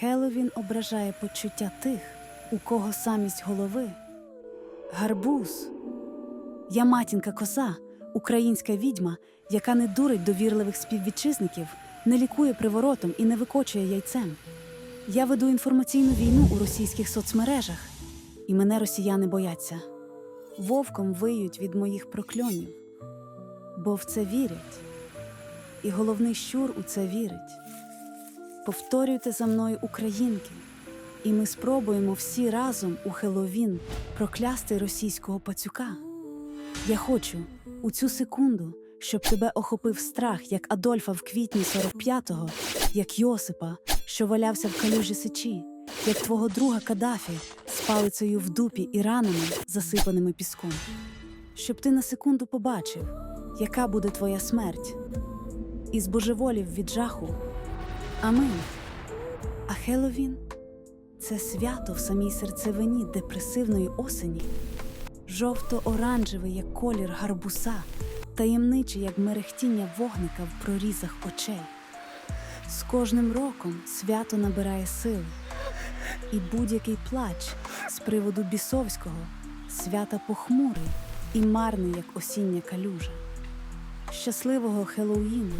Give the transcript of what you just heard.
Хеллоуін ображає почуття тих, у кого самість голови гарбуз. Я матінка коса, українська відьма, яка не дурить довірливих співвітчизників, не лікує приворотом і не викочує яйцем. Я веду інформаційну війну у російських соцмережах, і мене росіяни бояться. Вовком виють від моїх прокльонів, бо в це вірять. І головний щур у це вірить. Повторюйте за мною, українки, і ми спробуємо всі разом у Хеловін проклясти російського пацюка. Я хочу у цю секунду, щоб тебе охопив страх, як Адольфа в квітні 45-го, як Йосипа, що валявся в калюжі сечі, як твого друга Кадафі з палицею в дупі і ранами, засипаними піском. Щоб ти на секунду побачив, яка буде твоя смерть, і збожеволів від жаху. Амин. А Хеловін це свято в самій серцевині депресивної осені, жовто-оранжевий, як колір гарбуса, таємничий, як мерехтіння вогника в прорізах очей. З кожним роком свято набирає сили, і будь-який плач з приводу бісовського свята похмурий і марний, як осіння калюжа. Щасливого Хеллоуіну,